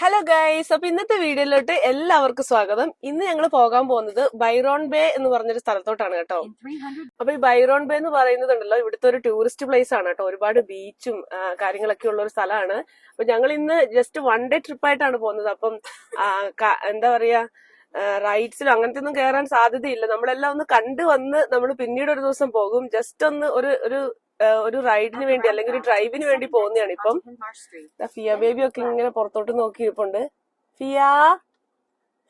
Hello guys അപ്പൊ ഇന്നത്തെ വീഡിയോയിലോട്ട് എല്ലാവർക്കും സ്വാഗതം. ഇന്ന് ഞങ്ങൾ പോകാൻ പോകുന്നത് ബൈറോൺ ബേ എന്ന് പറഞ്ഞൊരു സ്ഥലത്തോട്ടാണ് കേട്ടോ. അപ്പൊ ഈ ബൈറോൺ ബേ എന്ന് പറയുന്നത് ഉണ്ടല്ലോ ഇവിടുത്തെ ഒരു ടൂറിസ്റ്റ് പ്ലേസ് ആണ് കേട്ടോ. ഒരുപാട് ബീച്ചും കാര്യങ്ങളൊക്കെ ഉള്ള ഒരു സ്ഥലമാണ്. അപ്പൊ ഞങ്ങൾ ഇന്ന് ജസ്റ്റ് വൺ ഡേ ട്രിപ്പ് ആയിട്ടാണ് പോകുന്നത്. അപ്പം എന്താ പറയാ റൈഡ്സിലും അങ്ങനത്തെ ഒന്നും കയറാൻ സാധ്യതയില്ല. നമ്മളെല്ലാം ഒന്ന് കണ്ടു വന്ന് നമ്മൾ പിന്നീട് ഒരു ദിവസം പോകും. ജസ്റ്റ് ഒന്ന് ഒരു ഒരു ഒരു റൈഡിന് വേണ്ടി അല്ലെങ്കിൽ ഒരു ഡ്രൈവിന് വേണ്ടി പോകുന്നതാണ് ഇപ്പം. ഫിയ ബേബി ഒക്കെ ഇങ്ങനെ പുറത്തോട്ട് നോക്കി ഫിയ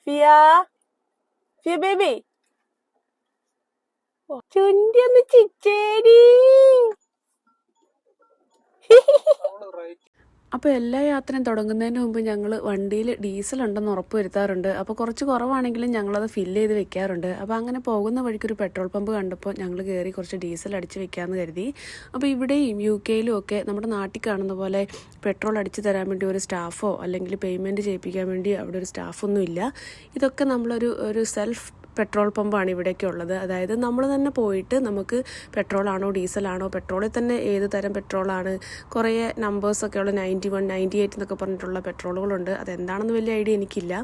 ഫിയ ഫിയ ബേബി. ചുണ്ടി ഒന്ന് ചിച്ചേരി അപ്പോൾ എല്ലാ യാത്രയും തുടങ്ങുന്നതിന് മുമ്പ് ഞങ്ങൾ വണ്ടിയിൽ ഡീസൽ ഉണ്ടെന്ന് ഉറപ്പ് വരുത്താറുണ്ട്. അപ്പോൾ കുറച്ച് കുറവാണെങ്കിലും ഞങ്ങളത് ഫില്ല് ചെയ്ത് വെക്കാറുണ്ട്. അപ്പോൾ അങ്ങനെ പോകുന്ന വഴിക്ക് ഒരു പെട്രോൾ പമ്പ് കണ്ടപ്പോൾ ഞങ്ങൾ കയറി കുറച്ച് ഡീസൽ അടിച്ച് വെക്കാമെന്ന് കരുതി. അപ്പോൾ ഇവിടെയും യു കെയിലും ഒക്കെ നമ്മുടെ നാട്ടിൽ കാണുന്ന പോലെ പെട്രോൾ അടിച്ച് തരാൻ വേണ്ടി ഒരു സ്റ്റാഫോ അല്ലെങ്കിൽ പേയ്മെന്റ് ചെയ്യിപ്പിക്കാൻ വേണ്ടി അവിടെ ഒരു സ്റ്റാഫൊന്നും ഇല്ല ഇതൊക്കെ നമ്മളൊരു ഒരു സെൽഫ് പെട്രോൾ പമ്പാണ് ഇവിടെയൊക്കെ ഉള്ളത് അതായത് നമ്മൾ തന്നെ പോയിട്ട് നമുക്ക് പെട്രോളാണോ ഡീസലാണോ പെട്രോളിൽ തന്നെ ഏത് തരം പെട്രോളാണ് കുറേ നമ്പേഴ്സൊക്കെ ഉള്ള നയന്റി വൺ നയന്റി എയ്റ്റ് എന്നൊക്കെ പറഞ്ഞിട്ടുള്ള പെട്രോളുകളുണ്ട്. അതെന്താണെന്ന് വലിയ ഐഡിയ എനിക്കില്ല.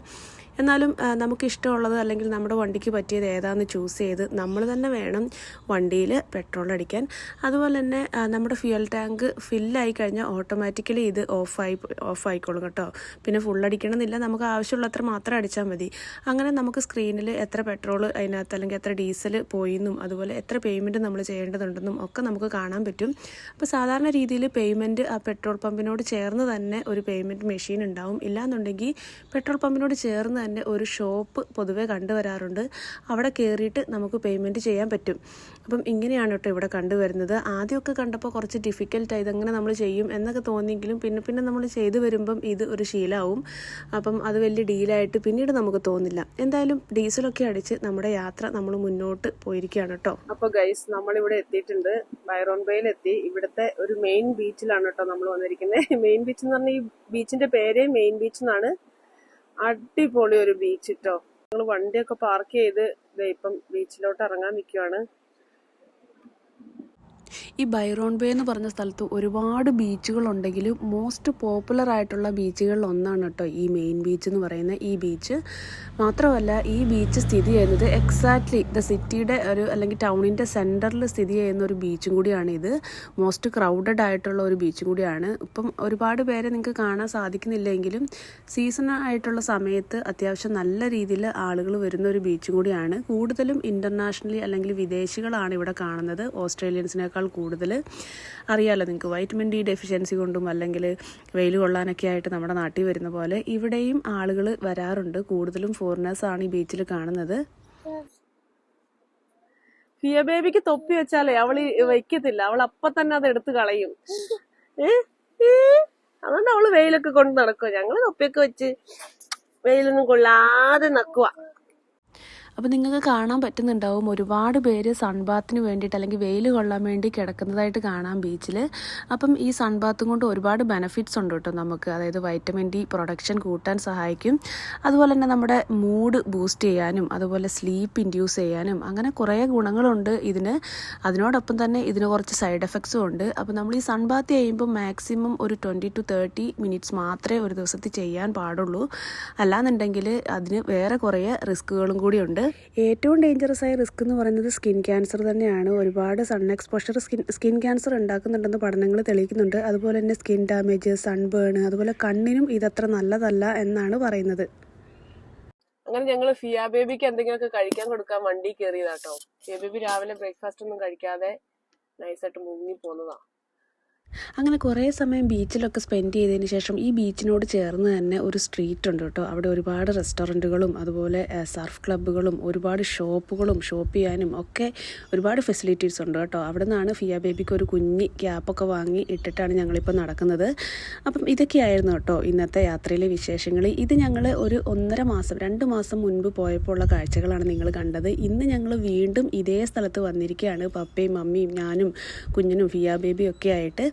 എന്നാലും നമുക്കിഷ്ടമുള്ളത് അല്ലെങ്കിൽ നമ്മുടെ വണ്ടിക്ക് പറ്റിയത് ഏതാണെന്ന് ചൂസ് ചെയ്ത് നമ്മൾ തന്നെ വേണം വണ്ടിയിൽ പെട്രോൾ അടിക്കാൻ. അതുപോലെ തന്നെ നമ്മുടെ ഫ്യൂൽ ടാങ്ക് ഫില്ലായി കഴിഞ്ഞാൽ ഓട്ടോമാറ്റിക്കലി ഇത് ഓഫായി ഓഫായിക്കോളും കേട്ടോ. പിന്നെ ഫുൾ അടിക്കണമെന്നില്ല നമുക്ക് ആവശ്യമുള്ളത്ര മാത്രം അടിച്ചാൽ മതി. അങ്ങനെ നമുക്ക് സ്ക്രീനിൽ എത്ര പെട്രോൾ അതിനകത്ത് അല്ലെങ്കിൽ എത്ര ഡീസൽ പോയിന്നും അതുപോലെ എത്ര പേയ്മെന്റ് നമ്മൾ ചെയ്യേണ്ടതുണ്ടെന്നും ഒക്കെ നമുക്ക് കാണാൻ പറ്റും. അപ്പോൾ സാധാരണ രീതിയിൽ പേയ്മെന്റ് ആ പെട്രോൾ പമ്പിനോട് ചേർന്ന് തന്നെ ഒരു പേയ്മെന്റ് മെഷീൻ ഉണ്ടാവും. ഇല്ലാന്നുണ്ടെങ്കിൽ പെട്രോൾ പമ്പിനോട് ചേർന്ന് തന്നെ ഒരു ഷോപ്പ് പൊതുവെ കണ്ടുവരാറുണ്ട്. അവിടെ കയറിയിട്ട് നമുക്ക് പേയ്മെന്റ് ചെയ്യാൻ പറ്റും. അപ്പം ഇങ്ങനെയാണ് കേട്ടോ ഇവിടെ കണ്ടുവരുന്നത്. ആദ്യമൊക്കെ കണ്ടപ്പോൾ കുറച്ച് ഡിഫിക്കൽട്ടായി ഇതെങ്ങനെ നമ്മൾ ചെയ്യും എന്നൊക്കെ തോന്നിയെങ്കിലും പിന്നെ പിന്നെ നമ്മൾ ചെയ്തു വരുമ്പം ഇത് ഒരു ശീലമാവും അപ്പം അത് വലിയ ഡീലായിട്ട് പിന്നീട് നമുക്ക് തോന്നില്ല. എന്തായാലും ഡീസലൊക്കെ അടിച്ച് നമ്മുടെ യാത്ര നമ്മൾ മുന്നോട്ട് പോയിരിക്കുകയാണ് കേട്ടോ. അപ്പോൾ ഗൈസ് നമ്മളിവിടെ എത്തിയിട്ടുണ്ട്. ബൈറോൺ ബേയിൽ എത്തി. ഇവിടുത്തെ ഒരു മെയിൻ ബീച്ചിലാണ് കേട്ടോ നമ്മൾ വന്നിരിക്കുന്നത്. മെയിൻ ബീച്ച് എന്ന് പറഞ്ഞാൽ ഈ ബീച്ചിന്റെ പേര് മെയിൻ ബീച്ച് എന്നാണ്. അടിപൊളി ഒരു ബീച്ച് കേട്ടോ ഞങ്ങൾ വണ്ടിയൊക്കെ പാർക്ക് ചെയ്ത് ഇപ്പം ബീച്ചിലോട്ട് ഇറങ്ങാൻ നിൽക്കുവാണ് ഈ ബൈറോൺ ബേ എന്ന് പറഞ്ഞ സ്ഥലത്ത് ഒരുപാട് ബീച്ചുകളുണ്ടെങ്കിലും മോസ്റ്റ് പോപ്പുലർ ആയിട്ടുള്ള ബീച്ചുകളിൽ ഒന്നാണ് കേട്ടോ ഈ മെയിൻ ബീച്ച് എന്ന് പറയുന്ന ഈ ബീച്ച് മാത്രമല്ല ഈ ബീച്ച് സ്ഥിതി ചെയ്യുന്നത് എക്സാക്ട്ലി ദ സിറ്റിയുടെ ഒരു അല്ലെങ്കിൽ ടൗണിന്റെ സെന്ററിൽ സ്ഥിതി ചെയ്യുന്ന ഒരു ബീച്ചും കൂടിയാണ് ഇത്. മോസ്റ്റ് ക്രൗഡഡ് ആയിട്ടുള്ള ഒരു ബീച്ചും കൂടിയാണ്. ഇപ്പം ഒരുപാട് പേരെ നിങ്ങൾക്ക് കാണാൻ സാധിക്കുന്നില്ലെങ്കിലും സീസൺ ആയിട്ടുള്ള സമയത്ത് അത്യാവശ്യം നല്ല രീതിയിൽ ആളുകൾ വരുന്ന ഒരു ബീച്ചും കൂടിയാണ്. കൂടുതലും ഇന്റർനാഷണലി അല്ലെങ്കിൽ വിദേശികളാണ് ഇവിടെ കാണുന്നത്. ഓസ്ട്രേലിയൻസിനേക്കാൾ കൂടുതൽ അറിയാമല്ലോ നിങ്ങൾക്ക് വൈറ്റമിൻ ഡി ഡെഫിഷ്യൻസി കൊണ്ടും അല്ലെങ്കിൽ വെയിൽ കൊള്ളാനൊക്കെ ആയിട്ട് നമ്മുടെ നാട്ടിൽ വരുന്ന പോലെ ഇവിടെയും ആളുകൾ വരാറുണ്ട്. കൂടുതലും ഫോറിനേഴ്സാണ് ഈ ബീച്ചിൽ കാണുന്നത്. ഫിയ ബേബിക്ക് തൊപ്പി വെച്ചാലേ അവൾ വെക്കത്തില്ല. അവൾ അപ്പൊ തന്നെ അത് എടുത്ത് കളയും? അതുകൊണ്ട് അവൾ വെയിലൊക്കെ കൊണ്ട് നടക്കുക ഞങ്ങൾ തൊപ്പിയൊക്കെ വെച്ച് വെയിലൊന്നും കൊള്ളാതെ നക്കുക അപ്പോൾ നിങ്ങൾക്ക് കാണാൻ പറ്റുന്നുണ്ടാവും ഒരുപാട് പേര് സൺബാത്തിന് വേണ്ടിയിട്ട് അല്ലെങ്കിൽ വെയിൽ കൊള്ളാൻ വേണ്ടി കിടക്കുന്നതായിട്ട് കാണാം ബീച്ചിൽ അപ്പം ഈ സൺബാത്തും കൊണ്ട് ഒരുപാട് ബെനഫിറ്റ്സ് ഉണ്ട് കേട്ടോ നമുക്ക്. അതായത് വൈറ്റമിൻ ഡി പ്രൊഡക്ഷൻ കൂട്ടാൻ സഹായിക്കും. അതുപോലെ തന്നെ നമ്മുടെ മൂഡ് ബൂസ്റ്റ് ചെയ്യാനും അതുപോലെ സ്ലീപ്പ് ഇൻഡ്യൂസ് ചെയ്യാനും അങ്ങനെ കുറേ ഗുണങ്ങളുണ്ട് ഇതിന്. അതിനോടൊപ്പം തന്നെ ഇതിന് കുറച്ച് സൈഡ് എഫക്ട്സും ഉണ്ട്. അപ്പോൾ നമ്മൾ ഈ സൺബാത്ത് ചെയ്യുമ്പോൾ മാക്സിമം ഒരു ട്വന്റി ടു തേർട്ടി മിനിറ്റ്സ് മാത്രമേ ഒരു ദിവസത്തിൽ ചെയ്യാൻ പാടുള്ളൂ. അല്ലാന്നുണ്ടെങ്കിൽ അതിന് വേറെ കുറേ റിസ്ക്കുകളും കൂടിയുണ്ട് ഏറ്റവും ഡേഞ്ചറസ് ആയ റിസ്ക് എന്ന് പറയുന്നത് സ്കിൻ ക്യാൻസർ തന്നെയാണ്. ഒരുപാട് sun exposure skin skin cancer ഉണ്ടാക്കുന്നുണ്ടെന്ന് പഠനങ്ങൾ തെളിയിക്കുന്നുണ്ട്. അതുപോലെ തന്നെ സ്കിൻ ഡാമേജ് സൺബേൺ അതുപോലെ കണ്ണിനും ഇതത്ര നല്ലതല്ല എന്നാണ് പറയുന്നത്. അങ്ങനെ ഞങ്ങൾ ഫിയ ബേബിക്ക് എന്തെങ്കിലുമൊക്കെ കഴിക്കാൻ കൊടുക്കാൻ വണ്ടി കയറിയതാട്ടോ. ഫിയ ബേബി രാവിലെ ബ്രേക്ക്ഫാസ്റ്റ് ഒന്നും കഴിക്കാതെ നൈസായിട്ട് മുങ്ങി പോന്നതാ. അങ്ങനെ കുറേ സമയം ബീച്ചിലൊക്കെ സ്പെൻഡ് ചെയ്തതിന് ശേഷം ഈ ബീച്ചിനോട് ചേർന്ന് തന്നെ ഒരു സ്ട്രീറ്റ് ഉണ്ട് കേട്ടോ. അവിടെ ഒരുപാട് റെസ്റ്റോറന്റുകളും അതുപോലെ സർഫ് ക്ലബ്ബുകളും ഒരുപാട് ഷോപ്പുകളും ഷോപ്പ് ചെയ്യാനും ഒക്കെ ഒരുപാട് ഫെസിലിറ്റീസ് ഉണ്ട് കേട്ടോ. അവിടെ നിന്നാണ് ഫിയ ബേബിക്ക് ഒരു കുഞ്ഞി ക്യാപ്പൊക്കെ വാങ്ങി ഇട്ടിട്ടാണ് ഞങ്ങളിപ്പോൾ നടക്കുന്നത്. അപ്പം ഇതൊക്കെയായിരുന്നു കേട്ടോ ഇന്നത്തെ യാത്രയിലെ വിശേഷങ്ങൾ ഇത് ഞങ്ങൾ ഒരു ഒന്നര മാസം രണ്ട് മാസം മുൻപ് പോയപ്പോൾ ഉള്ള കാഴ്ചകളാണ് നിങ്ങൾ കണ്ടത്. ഇന്ന് ഞങ്ങൾ വീണ്ടും ഇതേ സ്ഥലത്ത് വന്നിരിക്കുകയാണ്. പപ്പയും മമ്മിയും ഞാനും കുഞ്ഞിനും ഫിയ ബേബിയും ഒക്കെ ആയിട്ട്.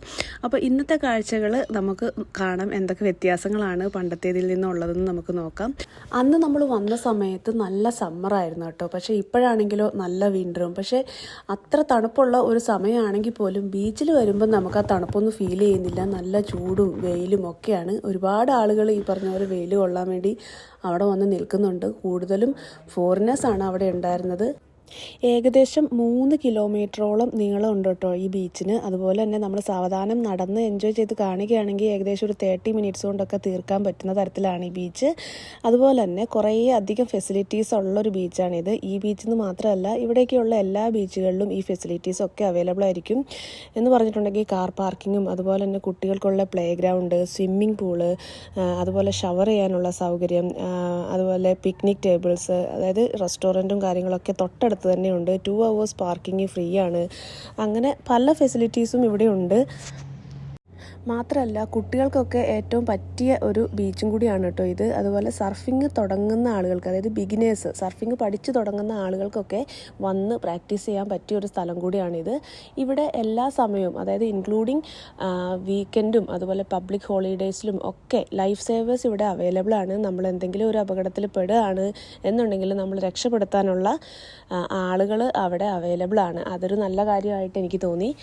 അപ്പോൾ ഇന്നത്തെ കാഴ്ചകൾ നമുക്ക് കാണാം എന്തൊക്കെ വ്യത്യാസങ്ങളാണ് പണ്ടത്തേതിൽ നിന്നുള്ളതെന്ന് നമുക്ക് നോക്കാം. അന്ന് നമ്മൾ വന്ന സമയത്ത് നല്ല സമ്മറായിരുന്നു കേട്ടോ. പക്ഷേ ഇപ്പോഴാണെങ്കിലോ നല്ല വിന്ററും പക്ഷേ അത്ര തണുപ്പുള്ള ഒരു സമയമാണെങ്കിൽ പോലും ബീച്ചിൽ വരുമ്പോൾ നമുക്ക് ആ തണുപ്പൊന്നും ഫീൽ ചെയ്യുന്നില്ല. നല്ല ചൂടും വെയിലും ഒക്കെയാണ്. ഒരുപാട് ആളുകൾ ഈ പറഞ്ഞ പോലെ വെയിൽ കൊള്ളാൻ വേണ്ടി അവിടെ വന്ന് നിൽക്കുന്നുണ്ട്. കൂടുതലും ഫോറിനേഴ്സാണ് അവിടെ ഉണ്ടായിരുന്നത്. ഏകദേശം മൂന്ന് കിലോമീറ്ററോളം നീളമുണ്ട് കേട്ടോ ഈ ബീച്ചിന്. അതുപോലെ തന്നെ നമ്മൾ സാവധാനം നടന്ന് എൻജോയ് ചെയ്ത് കാണുകയാണെങ്കിൽ ഏകദേശം ഒരു തേർട്ടി മിനിറ്റ്സ് കൊണ്ടൊക്കെ തീർക്കാൻ പറ്റുന്ന തരത്തിലാണ് ഈ ബീച്ച്. അതുപോലെ തന്നെ കുറേ അധികം ഫെസിലിറ്റീസ് ഉള്ളൊരു ബീച്ചാണിത്. ഈ ബീച്ചിൽ നിന്ന് മാത്രമല്ല ഇവിടേക്കുള്ള എല്ലാ ബീച്ചുകളിലും ഈ ഫെസിലിറ്റീസ് ഒക്കെ അവൈലബിൾ ആയിരിക്കും എന്ന് പറഞ്ഞിട്ടുണ്ടെങ്കിൽ കാർ പാർക്കിങ്ങും അതുപോലെ തന്നെ കുട്ടികൾക്കുള്ള പ്ലേ ഗ്രൗണ്ട് സ്വിമ്മിംഗ് പൂൾ അതുപോലെ ഷവർ ചെയ്യാനുള്ള സൗകര്യം അതുപോലെ പിക്നിക് ടേബിൾസ് അതായത് റെസ്റ്റോറന്റും കാര്യങ്ങളൊക്കെ തൊട്ടടുത്ത് തന്നെയുണ്ട്. ടു അവേഴ്സ് പാർക്കിംഗ് ഫ്രീ ആണ്. അങ്ങനെ പല ഫെസിലിറ്റീസും ഇവിടെ ഉണ്ട് മാത്രമല്ല കുട്ടികൾക്കൊക്കെ ഏറ്റവും പറ്റിയ ഒരു ബീച്ചും കൂടിയാണ് കേട്ടോ ഇത്. അതുപോലെ സർഫിങ് തുടങ്ങുന്ന ആളുകൾക്ക് അതായത് ബിഗിനേഴ്സ് സർഫിങ് പഠിച്ചു തുടങ്ങുന്ന ആളുകൾക്കൊക്കെ വന്ന് പ്രാക്ടീസ് ചെയ്യാൻ പറ്റിയ ഒരു സ്ഥലം കൂടിയാണിത് ഇവിടെ എല്ലാ സമയവും അതായത് ഇൻക്ലൂഡിങ് വീക്കെൻഡും അതുപോലെ പബ്ലിക് ഹോളിഡേയ്സിലും ഒക്കെ ലൈഫ് സേവേഴ്സ് ഇവിടെ അവൈലബിൾ ആണ്. നമ്മൾ എന്തെങ്കിലും ഒരു അപകടത്തിൽ പെടുകയാണ് എന്നുണ്ടെങ്കിൽ നമ്മൾ രക്ഷപ്പെടുത്താനുള്ള ആളുകൾ അവിടെ അവൈലബിൾ ആണ്. അതൊരു നല്ല കാര്യമായിട്ട് എനിക്ക് തോന്നി.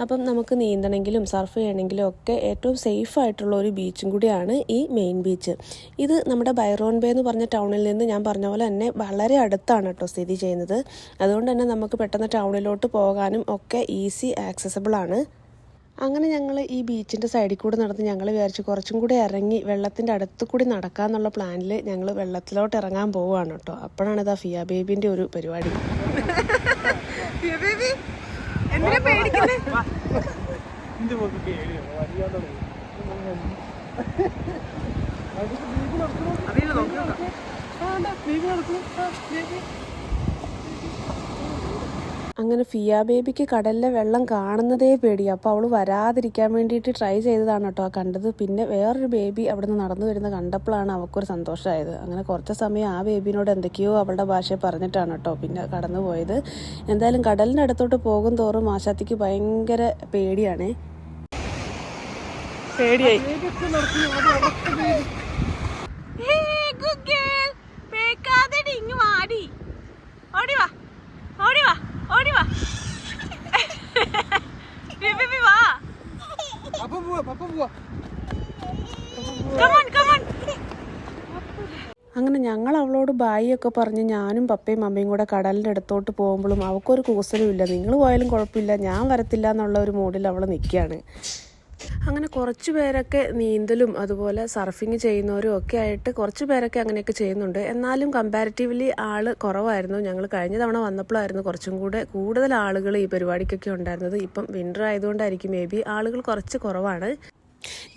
അപ്പം നമുക്ക് നീന്തണമെങ്കിലും സർഫ് ചെയ്യണമെങ്കിലും ഒക്കെ ഏറ്റവും സേഫ് ആയിട്ടുള്ള ഒരു ബീച്ചും കൂടിയാണ് ഈ മെയിൻ ബീച്ച് ഇത് നമ്മുടെ ബൈറോൺ ബേ എന്ന് പറഞ്ഞ ടൗണിൽ നിന്ന് ഞാൻ പറഞ്ഞ പോലെ തന്നെ വളരെ അടുത്താണ് കേട്ടോ സ്ഥിതി ചെയ്യുന്നത്. അതുകൊണ്ട് തന്നെ നമുക്ക് പെട്ടെന്ന് ടൗണിലോട്ട് പോകാനും ഒക്കെ ഈസി ആക്സസബിൾ ആണ്. അങ്ങനെ ഞങ്ങൾ ഈ ബീച്ചിന്റെ സൈഡിൽ കൂടെ നടന്ന് ഞങ്ങൾ വിചാരിച്ചു കുറച്ചും കൂടി ഇറങ്ങി വെള്ളത്തിന്റെ അടുത്ത് കൂടി നടക്കാന്നുള്ള പ്ലാനിൽ ഞങ്ങൾ വെള്ളത്തിലോട്ട് ഇറങ്ങാൻ പോവുകയാണ് കേട്ടോ അപ്പോഴാണ് ഇതാ ഫിയ ബേബിന്റെ ഒരു പരിപാടി. എന്തിനാ പേടിക്കുന്നേ അങ്ങനെ ഫിയ ബേബിക്ക് കടലിലെ വെള്ളം കാണുന്നതേ പേടി അപ്പോൾ അവൾ വരാതിരിക്കാൻ വേണ്ടിയിട്ട് ട്രൈ ചെയ്തതാണ് കേട്ടോ ആ കണ്ടത്. പിന്നെ വേറൊരു ബേബി അവിടെ നിന്ന് നടന്നു വരുന്നത് കണ്ടപ്പോഴാണ് അവൾക്കൊരു സന്തോഷമായത്. അങ്ങനെ കുറച്ച് സമയം ആ ബേബിനോട് എന്തൊക്കെയോ അവളുടെ ഭാഷ പറഞ്ഞിട്ടാണ് കേട്ടോ പിന്നെ കടന്നു പോയത്. എന്തായാലും കടലിന്റെ അടുത്തോട്ട് പോകും തോറും ആശാത്തിക്ക് ഭയങ്കര പേടിയാണേ. പേടിയായി. ഓടി വാ ഓടി വാ. ഓടി വാ. ബേബി വാ പോവാ പോവാ. കമോൺ കമോൺ അങ്ങനെ ഞങ്ങൾ അവളോട് ബായി ഒക്കെ പറഞ്ഞ് ഞാനും പപ്പയും അമ്മയും കൂടെ കടലിന്റെ അടുത്തോട്ട് പോകുമ്പോഴും അവൾക്കൊരു കൂസലും ഇല്ല. നിങ്ങൾ പോയാലും കുഴപ്പമില്ല. ഞാൻ വരത്തില്ല എന്നുള്ള ഒരു മൂഡിൽ അവൾ നിൽക്കുകയാണ്. അങ്ങനെ കുറച്ച് പേരൊക്കെ നീന്തലും അതുപോലെ സർഫിങ് ചെയ്യുന്നവരും ഒക്കെ ആയിട്ട് കുറച്ച് പേരൊക്കെ അങ്ങനെയൊക്കെ ചെയ്യുന്നുണ്ട്. എന്നാലും കമ്പാരിറ്റീവ്ലി ആൾ കുറവായിരുന്നു. ഞങ്ങൾ കഴിഞ്ഞ തവണ വന്നപ്പോഴായിരുന്നു കുറച്ചും കൂടെ കൂടുതൽ ആളുകൾ ഈ പരിപാടിക്കൊക്കെ ഉണ്ടായിരുന്നത്. ഇപ്പം വിന്റർ ആയതുകൊണ്ടായിരിക്കും. മേ ബി ആളുകൾ കുറച്ച് കുറവാണ്.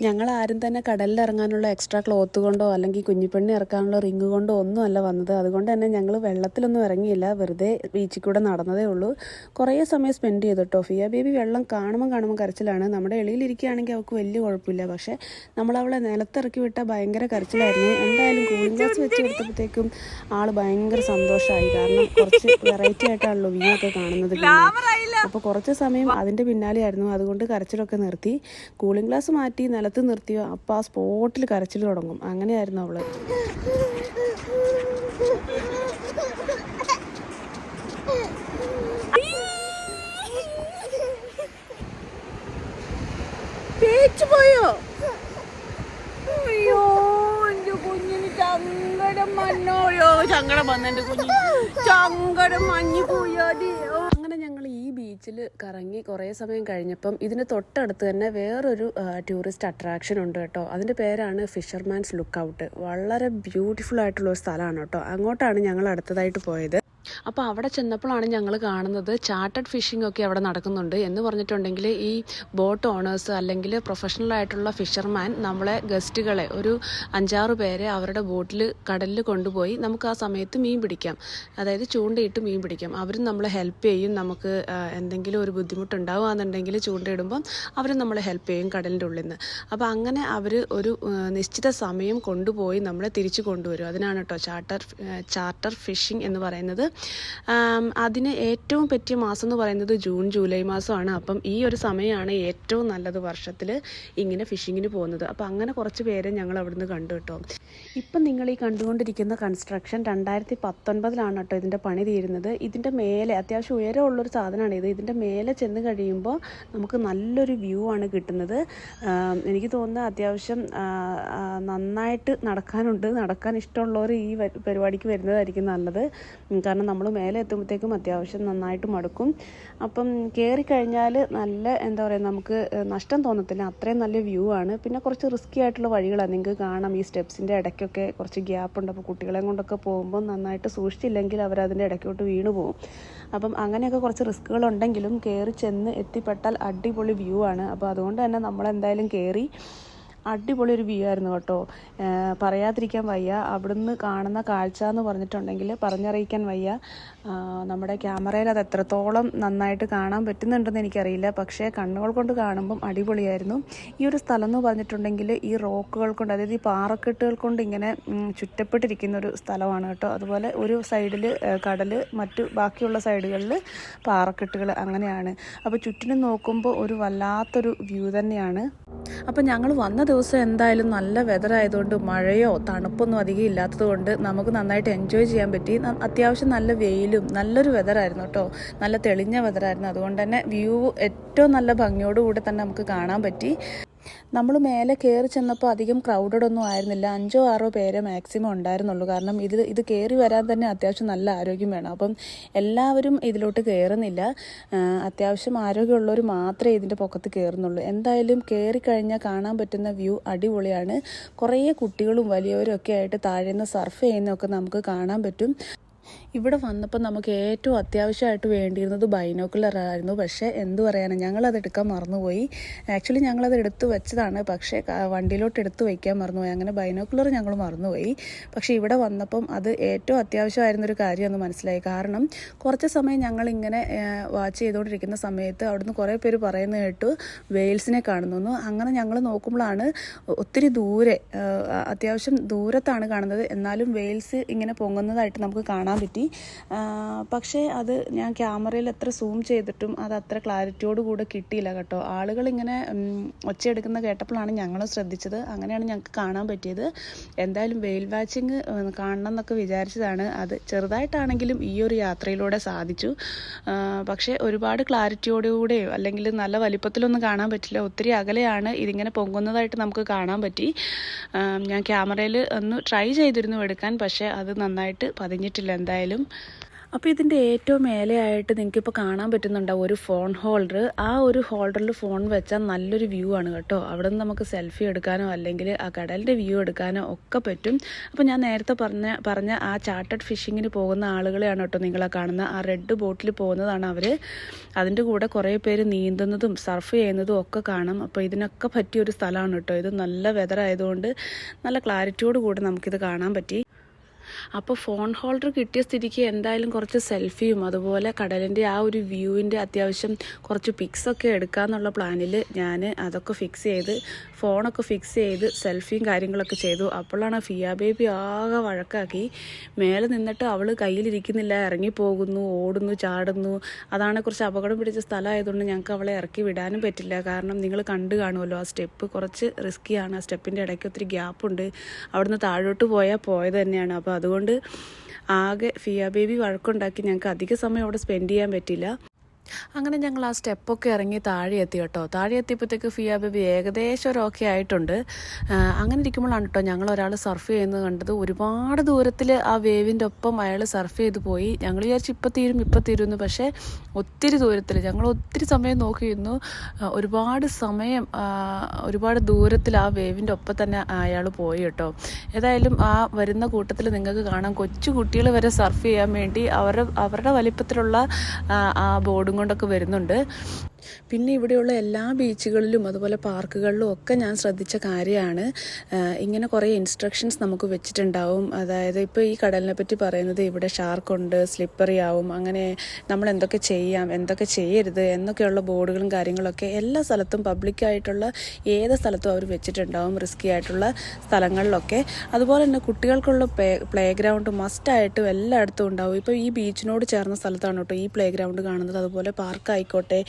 ഞങ്ങൾ ആരും തന്നെ കടലിൽ ഇറങ്ങാനുള്ള എക്സ്ട്രാ ക്ലോത്ത് കൊണ്ടോ അല്ലെങ്കിൽ കുഞ്ഞിപ്പെണ്ണി ഇറക്കാനുള്ള റിങ് കൊണ്ടോ ഒന്നും അല്ല വന്നത്. അതുകൊണ്ട് തന്നെ ഞങ്ങൾ വെള്ളത്തിലൊന്നും ഇറങ്ങിയില്ല. വെറുതെ ബീച്ചിൽ കൂടെ നടന്നതേ ഉള്ളൂ. കുറേ സമയം സ്പെൻഡ് ചെയ്തു കേട്ടോ ഫിയ ബേബി വെള്ളം കാണുമ്പോൾ കാണുമ്പോൾ കരച്ചിലാണ്. നമ്മുടെ എളിയിലിരിക്കുകയാണെങ്കിൽ അവൾക്ക് വലിയ കുഴപ്പമില്ല. പക്ഷേ നമ്മൾ അവളെ നിലത്തിറക്കി വിട്ടാൽ ഭയങ്കര കരച്ചിലായിരുന്നു. എന്തായാലും കൂളിംഗ് ഗ്ലാസ് വെച്ച് കൊടുത്തപ്പോഴത്തേക്കും ആൾ ഭയങ്കര സന്തോഷമായി കാരണം കുറച്ച് വെറൈറ്റി ആയിട്ടാണല്ലോ വ്യൂ ഒക്കെ കാണുന്നത്. അപ്പോൾ കുറച്ച് സമയം അതിന്റെ പിന്നാലെയായിരുന്നു. അതുകൊണ്ട് കരച്ചിലൊക്കെ നിർത്തി. കൂളിംഗ് ഗ്ലാസ് മാറ്റി നിലത്ത് നിർത്തിയോ? അപ്പോൾ ആ സ്പോട്ടിൽ കരച്ചിൽ തുടങ്ങും. അങ്ങനെയായിരുന്നു അവൾ. പോയോ? അയ്യോ അങ്ങനെ ഞങ്ങൾ ബീച്ചിൽ കറങ്ങി കുറേ സമയം കഴിഞ്ഞപ്പം ഇതിന് തൊട്ടടുത്ത് തന്നെ വേറൊരു ടൂറിസ്റ്റ് അട്രാക്ഷൻ ഉണ്ട് കേട്ടോ. അതിന്റെ പേരാണ് ഫിഷർമാൻസ് ലുക്ക് ഔട്ട് വളരെ ബ്യൂട്ടിഫുൾ ആയിട്ടുള്ള ഒരു സ്ഥലമാണ് കേട്ടോ. അങ്ങോട്ടാണ് ഞങ്ങൾ അടുത്തതായിട്ട് പോയത്. അപ്പോൾ അവിടെ ചെന്നപ്പോഴാണ് ഞങ്ങൾ കാണുന്നത് ചാർട്ടഡ് ഫിഷിംഗ് ഒക്കെ അവിടെ നടക്കുന്നുണ്ട് എന്ന് പറഞ്ഞിട്ടുണ്ടെങ്കിൽ ഈ ബോട്ട് ഓണേഴ്സ് അല്ലെങ്കിൽ പ്രൊഫഷണൽ ആയിട്ടുള്ള ഫിഷർമാൻ നമ്മളെ ഗസ്റ്റുകളെ ഒരു അഞ്ചാറ് പേരെ അവരുടെ ബോട്ടിൽ കടലിൽ കൊണ്ടുപോയി നമുക്ക് ആ സമയത്ത് മീൻ പിടിക്കാം. അതായത് ചൂണ്ടയിട്ട് മീൻ പിടിക്കാം. അവരും നമ്മളെ ഹെൽപ്പ് ചെയ്യും. നമുക്ക് എന്തെങ്കിലും ഒരു ബുദ്ധിമുട്ടുണ്ടാവുകയെന്നുണ്ടെങ്കിൽ ചൂണ്ടയിടുമ്പം അവരും നമ്മളെ ഹെൽപ്പ് ചെയ്യും കടലിന്റെ ഉള്ളിൽ നിന്ന് അപ്പോൾ അങ്ങനെ അവർ ഒരു നിശ്ചിത സമയം കൊണ്ടുപോയി നമ്മളെ തിരിച്ചു കൊണ്ടുവരും. അതിനാണ് കേട്ടോ ചാർട്ടർ ചാർട്ടർ ഫിഷിംഗ് എന്ന് പറയുന്നത്. അതിന് ഏറ്റവും പറ്റിയ മാസം എന്ന് പറയുന്നത് ജൂൺ ജൂലൈ മാസമാണ്. അപ്പം ഈ ഒരു സമയമാണ് ഏറ്റവും നല്ലത് വർഷത്തിൽ ഇങ്ങനെ ഫിഷിങ്ങിന് പോകുന്നത്. അപ്പം അങ്ങനെ കുറച്ച് പേരെ ഞങ്ങൾ അവിടുന്ന് കണ്ടു കേട്ടോ. ഇപ്പം നിങ്ങൾ ഈ കണ്ടുകൊണ്ടിരിക്കുന്ന കൺസ്ട്രക്ഷൻ രണ്ടായിരത്തി പത്തൊൻപതിലാണ് കേട്ടോ ഇതിന്റെ പണി തീരുന്നത്. ഇതിന്റെ മേലെ അത്യാവശ്യം ഉയരമുള്ളൊരു സാധനമാണ് ഇത്. ഇതിന്റെ മേലെ ചെന്ന് കഴിയുമ്പോൾ നമുക്ക് നല്ലൊരു വ്യൂ ആണ് കിട്ടുന്നത്. എനിക്ക് തോന്നുന്നത് അത്യാവശ്യം നന്നായിട്ട് നടക്കാനുണ്ട്. നടക്കാൻ ഇഷ്ടമുള്ളവർ ഈ പരിപാടിക്ക് വരുന്നതായിരിക്കും നല്ലത്. ഉം, കാരണം നമ്മൾ മേലെ എത്തുമ്പോഴത്തേക്കും അത്യാവശ്യം നന്നായിട്ട് മടുക്കും. അപ്പം കയറി കഴിഞ്ഞാൽ നല്ല എന്താ പറയുക നമുക്ക് നഷ്ടം തോന്നത്തില്ല. അത്രയും നല്ല വ്യൂ ആണ്. പിന്നെ കുറച്ച് റിസ്ക്കി ആയിട്ടുള്ള വഴികളാണ് നിങ്ങൾക്ക് കാണാം ഈ സ്റ്റെപ്സിന്റെ ഇടയ്ക്കൊക്കെ കുറച്ച് ഗ്യാപ്പ് ഉണ്ട്. അപ്പോൾ കുട്ടികളെയും കൊണ്ടൊക്കെ പോകുമ്പോൾ നന്നായിട്ട് സൂക്ഷിച്ചില്ലെങ്കിൽ അവർ അതിന്റെ ഇടയ്ക്കോട്ട് വീണു പോകും അപ്പം അങ്ങനെയൊക്കെ കുറച്ച് റിസ്ക്കുകൾ ഉണ്ടെങ്കിലും കയറി ചെന്ന് എത്തിപ്പെട്ടാൽ അടിപൊളി വ്യൂ ആണ്. അപ്പോൾ അതുകൊണ്ട് തന്നെ നമ്മളെന്തായാലും കയറി അടിപൊളി ഒരു വ്യൂ ആയിരുന്നു കേട്ടോ. പറയാതിരിക്കാൻ വയ്യ. അവിടുന്ന് കാണുന്ന കാഴ്ച എന്ന് പറഞ്ഞിട്ടുണ്ടെങ്കിൽ പറഞ്ഞറിയിക്കാൻ വയ്യ. നമ്മുടെ ക്യാമറയിൽ അത് എത്രത്തോളം നന്നായിട്ട് കാണാൻ പറ്റുന്നുണ്ടെന്ന് എനിക്കറിയില്ല. പക്ഷേ കണ്ണുകൾ കൊണ്ട് കാണുമ്പം അടിപൊളിയായിരുന്നു. ഈ ഒരു സ്ഥലം എന്ന് പറഞ്ഞിട്ടുണ്ടെങ്കിൽ ഈ റോക്കുകൾ കൊണ്ട് അതായത് ഈ പാറക്കെട്ടുകൾ കൊണ്ട് ഇങ്ങനെ ചുറ്റപ്പെട്ടിരിക്കുന്ന ഒരു സ്ഥലമാണ് കേട്ടോ. അതുപോലെ ഒരു സൈഡിൽ കടൽ മറ്റു ബാക്കിയുള്ള സൈഡുകളിൽ പാറക്കെട്ടുകൾ അങ്ങനെയാണ്. അപ്പോൾ ചുറ്റിനും നോക്കുമ്പോൾ ഒരു വല്ലാത്തൊരു വ്യൂ തന്നെയാണ്. അപ്പോൾ ഞങ്ങൾ വന്ന ദിവസം എന്തായാലും നല്ല വെതർ ആയതുകൊണ്ട് മഴയോ തണുപ്പൊന്നും അധികം ഇല്ലാത്തത് കൊണ്ട് നമുക്ക് നന്നായിട്ട് എൻജോയ് ചെയ്യാൻ പറ്റി. അത്യാവശ്യം നല്ല വെയിലും നല്ലൊരു വെതറായിരുന്നു കേട്ടോ നല്ല തെളിഞ്ഞ വെതറായിരുന്നു അതുകൊണ്ട് തന്നെ വ്യൂ ഏറ്റവും നല്ല ഭംഗിയോടുകൂടി തന്നെ നമുക്ക് കാണാൻ പറ്റി. നമ്മൾ മേലെ കയറി ചെന്നപ്പോൾ അധികം ക്രൗഡഡ് ഒന്നും ആയിരുന്നില്ല. അഞ്ചോ ആറോ പേരെ മാക്സിമം ഉണ്ടായിരുന്നുള്ളൂ. കാരണം ഇത് ഇത് കയറി വരാൻ തന്നെ അത്യാവശ്യം നല്ല ആരോഗ്യം വേണം. അപ്പം എല്ലാവരും ഇതിലോട്ട് കയറുന്നില്ല അത്യാവശ്യം ആരോഗ്യമുള്ളവർ മാത്രമേ ഇതിന്റെ പൊക്കത്ത് കയറുന്നുള്ളൂ എന്തായാലും കയറി കഴിഞ്ഞാൽ കാണാൻ പറ്റുന്ന വ്യൂ അടിപൊളിയാണ്. കുറേ കുട്ടികളും വലിയവരും ഒക്കെ ആയിട്ട് താഴേന്ന് സർഫ് ചെയ്യുന്നതൊക്കെ നമുക്ക് കാണാൻ പറ്റും. ഇവിടെ വന്നപ്പോൾ നമുക്ക് ഏറ്റവും അത്യാവശ്യമായിട്ട് വേണ്ടിയിരുന്നത് ബൈനോക്കുലർ ആയിരുന്നു. പക്ഷേ എന്ത് പറയാനാണ് ഞങ്ങളത് എടുക്കാൻ മറന്നുപോയി. ആക്ച്വലി ഞങ്ങളത് എടുത്തു വെച്ചതാണ്. പക്ഷേ വണ്ടിയിലോട്ട് എടുത്തു വയ്ക്കാൻ മറന്നുപോയി. അങ്ങനെ ബൈനോക്കുലർ ഞങ്ങൾ മറന്നുപോയി. പക്ഷേ ഇവിടെ വന്നപ്പം അത് ഏറ്റവും അത്യാവശ്യമായിരുന്നൊരു കാര്യമെന്ന് മനസ്സിലായി. കാരണം കുറച്ച് സമയം ഞങ്ങളിങ്ങനെ വാച്ച് ചെയ്തുകൊണ്ടിരിക്കുന്ന സമയത്ത് അവിടുന്ന് കുറേ പേര് പറയുന്നത് കേട്ടു വെയിൽസിനെ കാണുന്നു അങ്ങനെ ഞങ്ങൾ നോക്കുമ്പോഴാണ് ഒത്തിരി ദൂരെ അത്യാവശ്യം ദൂരത്താണ് കാണുന്നത്. എന്നാലും വെയിൽസ് ഇങ്ങനെ പൊങ്ങുന്നതായിട്ട് നമുക്ക് കാണാൻ പറ്റി. ആ, പക്ഷേ അത് ഞാൻ ക്യാമറയിൽ എത്ര സൂം ചെയ്തിട്ടും അത് അത്ര ക്ലാരിറ്റിയോട് കൂടെ കിട്ടിയില്ല കേട്ടോ. ആളുകൾ ഇങ്ങനെ ഒച്ചയെടുക്കുന്ന കേട്ടപ്പോഴാണ് ഞങ്ങളും ശ്രദ്ധിച്ചത്. അങ്ങനെയാണ് ഞങ്ങൾക്ക് കാണാൻ പറ്റിയത്. എന്തായാലും വെയിൽ വാച്ചിങ് കാണണം എന്നൊക്കെ വിചാരിച്ചതാണ്. അത് ചെറുതായിട്ടാണെങ്കിലും ഈ ഒരു യാത്രയിലൂടെ സാധിച്ചു. പക്ഷേ ഒരുപാട് ക്ലാരിറ്റിയോടുകൂടെയോ അല്ലെങ്കിൽ നല്ല വലിപ്പത്തിലൊന്നും കാണാൻ പറ്റില്ല. ഒത്തിരി അകലെയാണ് ഇതിങ്ങനെ പൊങ്ങുന്നതായിട്ട് നമുക്ക് കാണാൻ പറ്റി. ഞാൻ ക്യാമറയിൽ ഒന്ന് ട്രൈ ചെയ്തിരുന്നു എടുക്കാൻ പക്ഷേ അത് നന്നായിട്ട് പതിഞ്ഞിട്ടില്ല എന്തായാലും. അപ്പോൾ ഇതിന്റെ ഏറ്റവും മേലെയായിട്ട് നിങ്ങൾക്കിപ്പോൾ കാണാൻ പറ്റുന്നുണ്ടാവും ഒരു ഫോൺ ഹോൾഡർ ആ ഒരു ഹോൾഡറിൽ ഫോൺ വെച്ചാൽ നല്ലൊരു വ്യൂ ആണ് കേട്ടോ. അവിടെ നിന്ന് നമുക്ക് സെൽഫി എടുക്കാനോ അല്ലെങ്കിൽ ആ കടലിന്റെ വ്യൂ എടുക്കാനോ ഒക്കെ പറ്റും. അപ്പോൾ ഞാൻ നേരത്തെ പറഞ്ഞ പറഞ്ഞ ആ ചാർട്ടഡ് ഫിഷിങ്ങിന് പോകുന്ന ആളുകളെയാണ് കേട്ടോ നിങ്ങളെ കാണുന്ന ആ റെഡ് ബോട്ടിൽ പോകുന്നതാണ് അവർ അതിന്റെ കൂടെ കുറേ പേര് നീന്തുന്നതും സർഫ് ചെയ്യുന്നതും ഒക്കെ കാണാം. അപ്പോൾ ഇതിനൊക്കെ പറ്റിയൊരു സ്ഥലമാണ് കേട്ടോ. ഇത് നല്ല വെതർ ആയതുകൊണ്ട് നല്ല ക്ലാരിറ്റിയോട് കൂടി നമുക്കിത് കാണാൻ പറ്റി. അപ്പോൾ ഫോൺ ഹോൾഡർ കിട്ടിയ സ്ഥിതിക്ക് എന്തായാലും കുറച്ച് സെൽഫിയും അതുപോലെ കടലിന്റെ ആ ഒരു വ്യൂവിന്റെ അത്യാവശ്യം കുറച്ച് പിക്സ് ഒക്കെ എടുക്കാന്നുള്ള പ്ലാനിൽ ഞാൻ അതൊക്കെ ഫിക്സ് ചെയ്ത് ഫോണൊക്കെ ഫിക്സ് ചെയ്ത് സെൽഫിയും കാര്യങ്ങളൊക്കെ ചെയ്തു. അപ്പോഴാണ് ഫിയ ബേബി ആകെ വഴക്കാക്കി. മേലെ നിന്നിട്ട് അവൾ കയ്യിലിരിക്കുന്നില്ല ഇറങ്ങിപ്പോകുന്നു ഓടുന്നു ചാടുന്നു. അതാണ് കുറച്ച് അപകടം പിടിച്ച സ്ഥലമായതുകൊണ്ട് ഞങ്ങൾക്ക് അവളെ ഇറക്കി വിടാനും പറ്റില്ല. കാരണം നിങ്ങൾ കണ്ടു കാണുമല്ലോ ആ സ്റ്റെപ്പ് കുറച്ച് റിസ്ക്കിയാണ് ആ സ്റ്റെപ്പിന്റെ ഇടയ്ക്ക് ഒത്തിരി ഗ്യാപ്പുണ്ട് അവിടുന്ന് താഴോട്ട് പോയാൽ പോയത് തന്നെയാണ്. അപ്പോൾ അതുകൊണ്ട് ആകെ ഫിയ ബേബി വഴക്കുണ്ടാക്കി ഞങ്ങൾക്ക് അധിക സമയം അവിടെ സ്പെൻഡ് ചെയ്യാൻ പറ്റില്ല. അങ്ങനെ ഞങ്ങൾ ആ സ്റ്റെപ്പൊക്കെ ഇറങ്ങി താഴെ എത്തി കേട്ടോ. താഴെ എത്തിയപ്പോഴത്തേക്ക് ഫിയ ബേബി ഏകദേശം ഒരു ഓക്കെ ആയിട്ടുണ്ട് അങ്ങനെ ഇരിക്കുമ്പോഴാണ് കേട്ടോ ഞങ്ങൾ ഒരാൾ സർഫ് ചെയ്യുന്നത് കണ്ടത്. ഒരുപാട് ദൂരത്തിൽ ആ വേവിന്റെ ഒപ്പം അയാൾ സർഫ് ചെയ്ത് പോയി. ഞങ്ങൾ വിചാരിച്ചു ഇപ്പം തീരും ഇപ്പം തീരുമെന്ന്. പക്ഷേ ഒത്തിരി ദൂരത്തിൽ ഞങ്ങൾ ഒത്തിരി സമയം നോക്കിയിരുന്നു. ഒരുപാട് സമയം ഒരുപാട് ദൂരത്തിൽ ആ വേവിന്റെ ഒപ്പം തന്നെ അയാൾ പോയി കേട്ടോ. ഏതായാലും ആ വരുന്ന കൂട്ടത്തിൽ നിങ്ങൾക്ക് കാണാം. കൊച്ചു കുട്ടികൾ വരെ സർഫ് ചെയ്യാൻ വേണ്ടി അവരുടെ അവരുടെ വലിപ്പത്തിലുള്ള ആ ബോർഡും കൊണ്ടൊക്കെ വരുന്നുണ്ട്. പിന്നെ ഇവിടെയുള്ള എല്ലാ ബീച്ചുകളിലും അതുപോലെ പാർക്കുകളിലും ഒക്കെ ഞാൻ ശ്രദ്ധിച്ച കാര്യമാണ്. ഇങ്ങനെ കുറേ ഇൻസ്ട്രക്ഷൻസ് നമുക്ക് വെച്ചിട്ടുണ്ടാവും. അതായത് ഇപ്പോൾ ഈ കടലിനെ പറ്റി പറയുന്നത് ഇവിടെ ഷാർക്കുണ്ട് സ്ലിപ്പറി ആവും അങ്ങനെ നമ്മൾ എന്തൊക്കെ ചെയ്യാം എന്തൊക്കെ ചെയ്യരുത് എന്നൊക്കെയുള്ള ബോർഡുകളും കാര്യങ്ങളൊക്കെ എല്ലാ സ്ഥലത്തും പബ്ലിക്കായിട്ടുള്ള ഏത് സ്ഥലത്തും അവർ വെച്ചിട്ടുണ്ടാവും റിസ്കി ആയിട്ടുള്ള സ്ഥലങ്ങളിലൊക്കെ. അതുപോലെ തന്നെ കുട്ടികൾക്കുള്ള പ്ലേ ഗ്രൗണ്ട് മസ്റ്റായിട്ടും എല്ലായിടത്തും ഉണ്ടാവും. ഇപ്പോൾ ഈ ബീച്ചിനോട് ചേർന്ന സ്ഥലത്താണ് കേട്ടോ ഈ പ്ലേ ഗ്രൗണ്ട് കാണുന്നത്. അതുപോലെ പാർക്ക് ആയിക്കോട്ടെ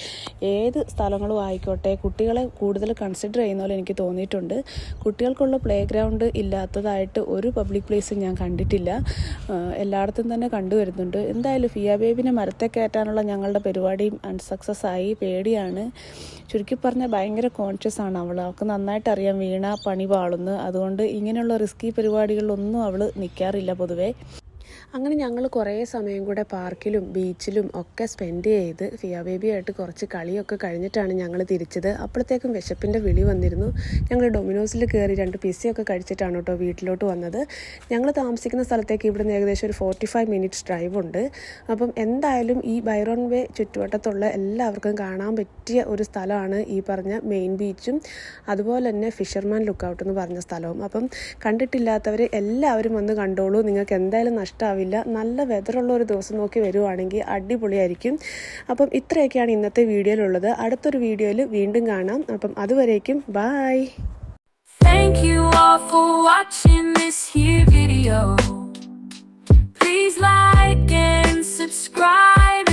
ഏത് സ്ഥലങ്ങളും ആയിക്കോട്ടെ കുട്ടികളെ കൂടുതൽ കൺസിഡർ ചെയ്യുന്ന പോലെ എനിക്ക് തോന്നിയിട്ടുണ്ട്. കുട്ടികൾക്കുള്ള പ്ലേ ഗ്രൗണ്ട് ഇല്ലാത്തതായിട്ട് ഒരു പബ്ലിക് പ്ലേസും ഞാൻ കണ്ടിട്ടില്ല. എല്ലായിടത്തും തന്നെ കണ്ടുവരുന്നുണ്ട് എന്തായാലും ഫിയ ബേബിനെ മരത്തെ കയറ്റാനുള്ള ഞങ്ങളുടെ പരിപാടിയും അൺസക്സസ് ആയി പേടിയാണ്. ചുരുക്കി പറഞ്ഞാൽ ഭയങ്കര കോൺഷ്യസ് ആണ് അവൾ. അവൾക്ക് നന്നായിട്ട് അറിയാം വീണ പണി പാളുന്നു. അതുകൊണ്ട് ഇങ്ങനെയുള്ള റിസ്കി പരിപാടികളിലൊന്നും അവൾ നിൽക്കാറില്ല പൊതുവേ. അങ്ങനെ ഞങ്ങൾ കുറേ സമയം കൂടെ പാർക്കിലും ബീച്ചിലും ഒക്കെ സ്പെൻഡ് ചെയ്ത് ഫിയ ബേബിയായിട്ട് കുറച്ച് കളിയൊക്കെ കഴിഞ്ഞിട്ടാണ് ഞങ്ങൾ തിരിച്ചത്. അപ്പോഴത്തേക്കും വിശപ്പിന്റെ വിളി വന്നിരുന്നു. ഞങ്ങൾ ഡൊമിനോസിൽ കയറി രണ്ട് പിസയൊക്കെ കഴിച്ചിട്ടാണ് കേട്ടോ വീട്ടിലോട്ട് വന്നത്. ഞങ്ങൾ താമസിക്കുന്ന സ്ഥലത്തേക്ക് ഇവിടുന്ന് ഏകദേശം ഒരു ഫോർട്ടി ഫൈവ് മിനിറ്റ്സ് ഡ്രൈവ് ഉണ്ട്. അപ്പം എന്തായാലും ഈ ബൈറോൺ വേ ചുറ്റുവട്ടത്തുള്ള എല്ലാവർക്കും കാണാൻ പറ്റിയ ഒരു സ്ഥലമാണ് ഈ പറഞ്ഞ മെയിൻ ബീച്ചും അതുപോലെ തന്നെ ഫിഷർമാൻ ലുക്ക് ഔട്ട് എന്ന് പറഞ്ഞ സ്ഥലവും. അപ്പം കണ്ടിട്ടില്ലാത്തവരെ എല്ലാവരും വന്ന് കണ്ടോളൂ. നിങ്ങൾക്ക് എന്തായാലും നഷ്ടമാവില്ല നല്ല വെതറുള്ള ഒരു ദിവസം നോക്കി വരുവാണെങ്കിൽ അടിപൊളിയായിരിക്കും അപ്പം ഇത്രയൊക്കെയാണ് ഇന്നത്തെ വീഡിയോയിലുള്ളത് അടുത്തൊരു വീഡിയോയിൽ വീണ്ടും കാണാം അപ്പം അതുവരേക്കും bye Thank you all for watching this here video. Please like and subscribe.